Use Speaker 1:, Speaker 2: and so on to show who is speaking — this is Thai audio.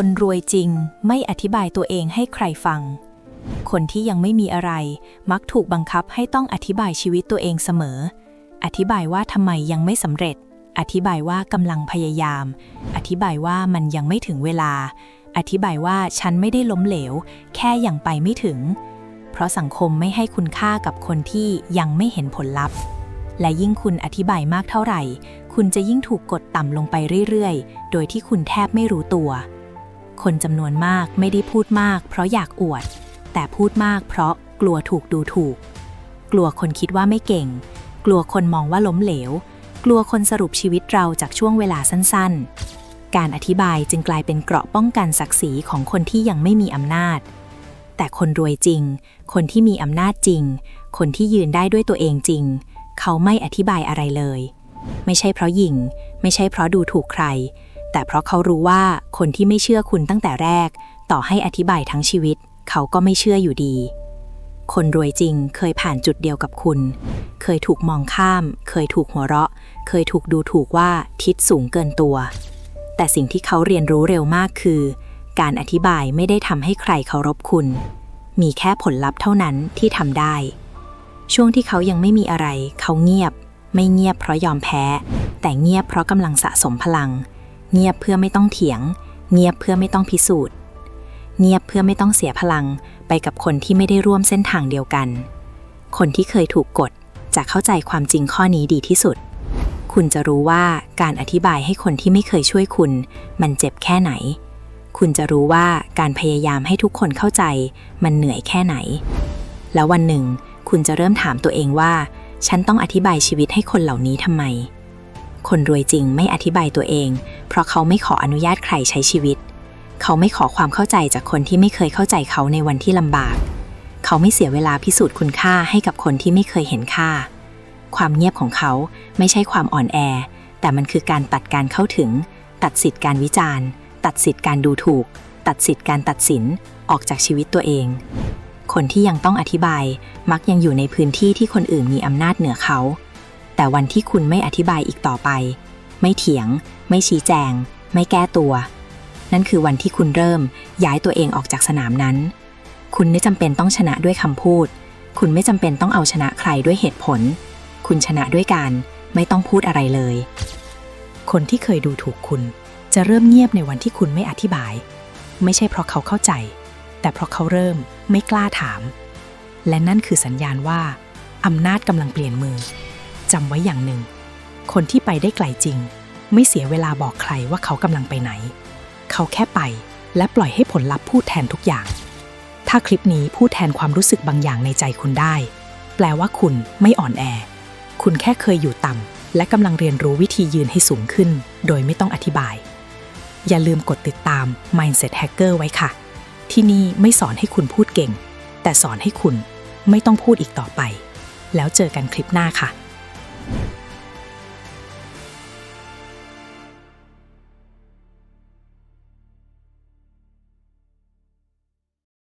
Speaker 1: คนรวยจริงไม่อธิบายตัวเองให้ใครฟัง คนที่ยังไม่มีอะไร มักถูกบังคับให้ต้องอธิบายชีวิตตัวเองเสมอ อธิบายว่าทำไมยังไม่สำเร็จ อธิบายว่ากำลังพยายาม อธิบายว่ามันยังไม่ถึงเวลา อธิบายว่าฉันไม่ได้ล้มเหลว แค่ยังไปไม่ถึง เพราะสังคมไม่ให้คุณค่ากับคนที่ยังไม่เห็นผลลัพธ์ และยิ่งคุณอธิบายมากเท่าไหร่ คุณจะยิ่งถูกกดต่ำลงไปเรื่อยๆ โดยที่คุณแทบไม่รู้ตัว คนจำนวนมากไม่ได้พูดมาก เพราะอยากอวด แต่พูดมากเพราะกลัวถูกดูถูก กลัวคนคิดว่าไม่เก่ง กลัวคนมองว่าล้มเหลว กลัวคนสรุปชีวิตเราจากช่วงเวลาสั้นๆ การอธิบายจึงกลายเป็นเกราะป้องกันศักดิ์ศรีของคนที่ยังไม่มีอำนาจ แต่คนรวยจริง คนที่มีอำนาจจริง คนที่ยืนได้ด้วยตัวเองจริง เขาไม่อธิบายอะไรเลย ไม่ใช่เพราะหยิ่ง ไม่ใช่เพราะดูถูกใคร แต่เพราะเขารู้ว่าคนที่ไม่เชื่อคุณตั้งแต่แรก ต่อให้อธิบายทั้งชีวิต เขาก็ไม่เชื่ออยู่ดี คนรวยจริงเคยผ่านจุดเดียวกับคุณ เคยถูกมองข้าม เคยถูกหัวเราะ เคยถูกดูถูกว่าทิศสูงเกินตัว แต่สิ่งที่เขาเรียนรู้เร็วมากคือ การอธิบายไม่ได้ทำให้ใครเคารพคุณ มีแค่ผลลัพธ์เท่านั้นที่ทำได้ ช่วงที่เขายังไม่มีอะไร เขาเงียบ ไม่เงียบเพราะยอมแพ้ แต่เงียบเพราะกำลังสะสมพลัง เงียบเพื่อไม่ต้องเถียง เงียบเพื่อไม่ต้องพิสูจน์ เงียบเพื่อไม่ต้องเสียพลังไปกับคนที่ไม่ได้ร่วมเส้นทางเดียวกัน คนที่เคยถูกกดจะเข้าใจความจริงข้อนี้ดีที่สุด คุณจะรู้ว่าการอธิบายให้คนที่ไม่เคยช่วยคุณ มันเจ็บแค่ไหน คุณจะรู้ว่าการพยายามให้ทุกคนเข้าใจ มันเหนื่อยแค่ไหน แล้ววันหนึ่ง คุณจะเริ่มถามตัวเองว่า ฉันต้องอธิบายชีวิตให้คนเหล่านี้ทำไม คนรวยจริงไม่อธิบายตัวเอง เพราะเขาไม่ขออนุญาตใครใช้ชีวิต เขาไม่ขอความเข้าใจจากคนที่ไม่เคยเข้าใจเขาในวันที่ลำบาก เขาไม่เสียเวลาพิสูจน์คุณค่าให้กับคนที่ไม่เคยเห็นค่า ความเงียบของเขาไม่ใช่ความอ่อนแอ แต่มันคือการตัดการเข้าถึง ตัดสิทธิ์การวิจารณ์ ตัดสิทธิ์การดูถูก ตัดสิทธิ์การตัดสินออกจากชีวิตตัวเอง คนที่ยังต้องอธิบายมักยังอยู่ในพื้นที่ที่คนอื่นมีอำนาจเหนือเขา แต่วันที่คุณไม่อธิบายอีกต่อไป ไม่เถียง ไม่ชี้แจง ไม่แก้ตัว นั่นคือวันที่คุณเริ่มย้ายตัวเองออกจากสนามนั้น คุณไม่จำเป็นต้องชนะด้วยคำพูด คุณไม่จำเป็นต้องเอาชนะใครด้วยเหตุผล คุณชนะด้วยการไม่ต้องพูดอะไรเลย คนที่เคยดูถูกคุณ จะเริ่มเงียบในวันที่คุณไม่อธิบาย ไม่ใช่เพราะเขาเข้าใจ แต่เพราะเขาเริ่มไม่กล้าถาม และนั่นคือสัญญาณว่าอำนาจกำลังเปลี่ยนมือ จำไว้อย่างหนึ่ง คนที่ไปได้ไกลจริง ไม่เสียเวลาบอกใครว่าเขากำลังไปไหน เขาแค่ไปและปล่อยให้ผลลัพธ์พูดแทนทุกอย่าง ถ้าคลิปนี้พูดแทนความรู้สึกบางอย่างในใจคุณได้ แปลว่าคุณไม่อ่อนแอ คุณแค่เคยอยู่ต่ำและกำลังเรียนรู้วิธียืนให้สูงขึ้น โดยไม่ต้องอธิบาย อย่าลืมกดติดตาม Mindset Hacker ไว้ค่ะ ที่นี่ไม่สอนให้คุณพูดเก่ง แต่สอนให้คุณไม่ต้องพูดอีกต่อไป แล้วเจอกันคลิปหน้าค่ะ you